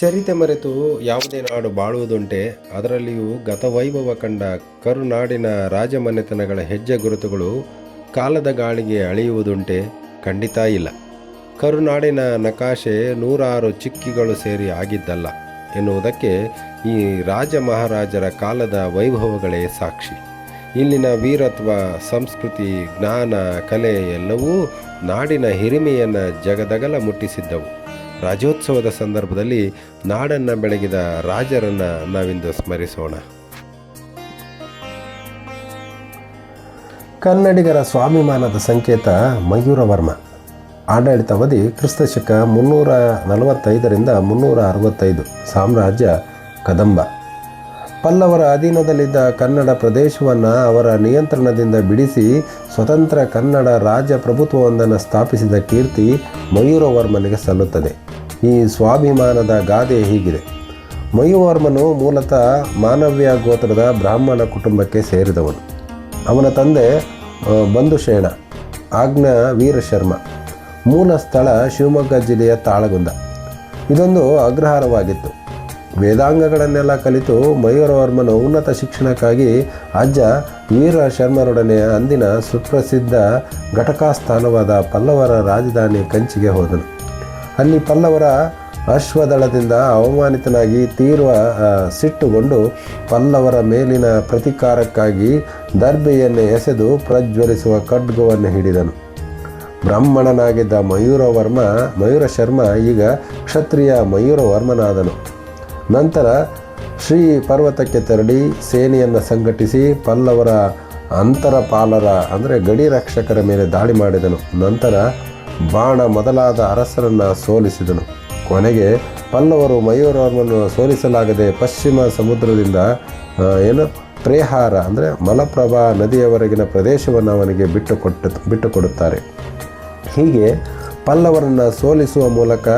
ಚರಿತೆ ಮರೆತು ಯಾವುದೇ ನಾಡು ಬಾಳುವುದುಂಟೆ, ಅದರಲ್ಲಿಯೂ ಗತವೈಭವ ಕಂಡ ಕರುನಾಡಿನ ರಾಜಮನೆತನಗಳ ಹೆಜ್ಜೆ ಗುರುತುಗಳು ಕಾಲದ ಗಾಳಿಗೆ ಅಳೆಯುವುದುಂಟೆ, ಖಂಡಿತ ಇಲ್ಲ. ಕರುನಾಡಿನ ನಕಾಶೆ ನೂರಾರು ಚಿಕ್ಕಿಗಳು ಸೇರಿ ಆಗಿದ್ದಲ್ಲ ಎನ್ನುವುದಕ್ಕೆ ಈ ರಾಜ ಮಹಾರಾಜರ ಕಾಲದ ವೈಭವಗಳೇ ಸಾಕ್ಷಿ. ಇಲ್ಲಿನ ವೀರತ್ವ, ಸಂಸ್ಕೃತಿ, ಜ್ಞಾನ, ಕಲೆ ಎಲ್ಲವೂ ನಾಡಿನ ಹಿರಿಮೆಯನ್ನು ಜಗದಗಲ ಮುಟ್ಟಿಸಿದ್ದವು. ರಾಜ್ಯೋತ್ಸವದ ಸಂದರ್ಭದಲ್ಲಿ ನಾಡನ್ನು ಬೆಳಗಿದ ರಾಜರನ್ನು ನಾವಿಂದು ಸ್ಮರಿಸೋಣ. ಕನ್ನಡಿಗರ ಸ್ವಾಭಿಮಾನದ ಸಂಕೇತ ಮಯೂರವರ್ಮ. ಆಡಳಿತಾವಧಿ ಕ್ರಿಸ್ತಶಕ ಮುನ್ನೂರ ನಲವತ್ತೈದರಿಂದ ಮುನ್ನೂರ ಅರವತ್ತೈದು. ಸಾಮ್ರಾಜ್ಯ ಕದಂಬ. ಪಲ್ಲವರ ಅಧೀನದಲ್ಲಿದ್ದ ಕನ್ನಡ ಪ್ರದೇಶವನ್ನು ಅವರ ನಿಯಂತ್ರಣದಿಂದ ಬಿಡಿಸಿ ಸ್ವತಂತ್ರ ಕನ್ನಡ ರಾಜ್ಯ ಪ್ರಭುತ್ವವೊಂದನ್ನು ಸ್ಥಾಪಿಸಿದ ಕೀರ್ತಿ ಮಯೂರವರ್ಮನಿಗೆ ಸಲ್ಲುತ್ತದೆ. ಈ ಸ್ವಾಭಿಮಾನದ ಗಾದೆ ಹೀಗಿದೆ. ಮಯೂವರ್ಮನು ಮೂಲತಃ ಮಾನವ್ಯ ಗೋತ್ರದ ಬ್ರಾಹ್ಮಣ ಕುಟುಂಬಕ್ಕೆ ಸೇರಿದವನು. ಅವನ ತಂದೆ ಬಂಧು ಬಂಧುಶೇಣ ಆಗ್ನ ವೀರಶರ್ಮ. ಮೂಲ ಸ್ಥಳ ಶಿವಮೊಗ್ಗ ಜಿಲ್ಲೆಯ ತಾಳಗುಂದ. ಇದೊಂದು ಅಗ್ರಹಾರವಾಗಿತ್ತು. ವೇದಾಂಗಗಳನ್ನೆಲ್ಲ ಕಲಿತು ಮಯೂರವರ್ಮನ ಉನ್ನತ ಶಿಕ್ಷಣಕ್ಕಾಗಿ ಅಜ್ಜ ವೀರ ಶರ್ಮರೊಡನೆ ಅಂದಿನ ಸುಪ್ರಸಿದ್ಧ ಘಟಕಾಸ್ಥಾನವಾದ ಪಲ್ಲವರ ರಾಜಧಾನಿ ಕಂಚಿಗೆ ಹೋದನು. ಅಲ್ಲಿ ಪಲ್ಲವರ ಅಶ್ವದಳದಿಂದ ಅವಮಾನಿತನಾಗಿ ತೀರ್ವ ಸಿಟ್ಟುಗೊಂಡು ಪಲ್ಲವರ ಮೇಲಿನ ಪ್ರತಿಕಾರಕ್ಕಾಗಿ ದರ್ಬೆಯನ್ನು ಎಸೆದು ಪ್ರಜ್ವಲಿಸುವ ಖಡ್ಗವನ್ನು ಹಿಡಿದನು. ಬ್ರಾಹ್ಮಣನಾಗಿದ್ದ ಮಯೂರವರ್ಮ ಮಯೂರ ಶರ್ಮ ಈಗ ಕ್ಷತ್ರಿಯ ಮಯೂರವರ್ಮನಾದನು ನಂತರ ಶ್ರೀ ಪರ್ವತಕ್ಕೆ ತೆರಳಿ ಸೇನೆಯನ್ನು ಸಂಘಟಿಸಿ ಪಲ್ಲವರ ಅಂತರಪಾಲರ, ಅಂದರೆ ಗಡಿ ರಕ್ಷಕರ ಮೇಲೆ ದಾಳಿ ಮಾಡಿದನು. ನಂತರ ಬಾಣ ಮೊದಲಾದ ಅರಸರನ್ನು ಸೋಲಿಸಿದನು. ಕೊನೆಗೆ ಪಲ್ಲವರು ಮಯೂರವರ್ಮನ್ನು ಸೋಲಿಸಲಾಗದೆ ಪಶ್ಚಿಮ ಸಮುದ್ರದಿಂದ ಏನು, ಪ್ರೇಹಾರ, ಅಂದರೆ ಮಲಪ್ರಭಾ ನದಿಯವರೆಗಿನ ಪ್ರದೇಶವನ್ನು ಅವನಿಗೆ ಬಿಟ್ಟುಕೊಟ್ಟು ಬಿಟ್ಟುಕೊಡುತ್ತಾರೆ ಹೀಗೆ ಪಲ್ಲವರನ್ನು ಸೋಲಿಸುವ ಮೂಲಕ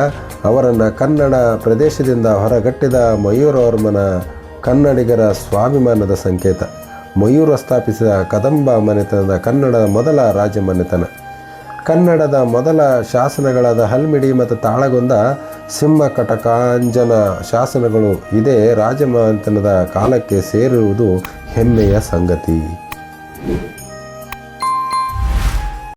ಅವರನ್ನು ಕನ್ನಡ ಪ್ರದೇಶದಿಂದ ಹೊರಗಟ್ಟಿದ ಮಯೂರವರ್ಮನ ಕನ್ನಡಿಗರ ಸ್ವಾಭಿಮಾನದ ಸಂಕೇತ. ಮಯೂರ ಸ್ಥಾಪಿಸಿದ ಕದಂಬ ಮನೆತನದ ಕನ್ನಡದ ಮೊದಲ ರಾಜ ಮನೆತನ. ಕನ್ನಡದ ಮೊದಲ ಶಾಸನಗಳಾದ ಹಲ್ಮಿಡಿ ಮತ್ತು ತಾಳಗೊಂದ ಸಿಂಹ ಕಟಕಾಂಜನ ಶಾಸನಗಳು ಇದೇ ರಾಜಮನೆತನದ ಕಾಲಕ್ಕೆ ಸೇರಿರುವುದು ಹೆಮ್ಮೆಯ ಸಂಗತಿ.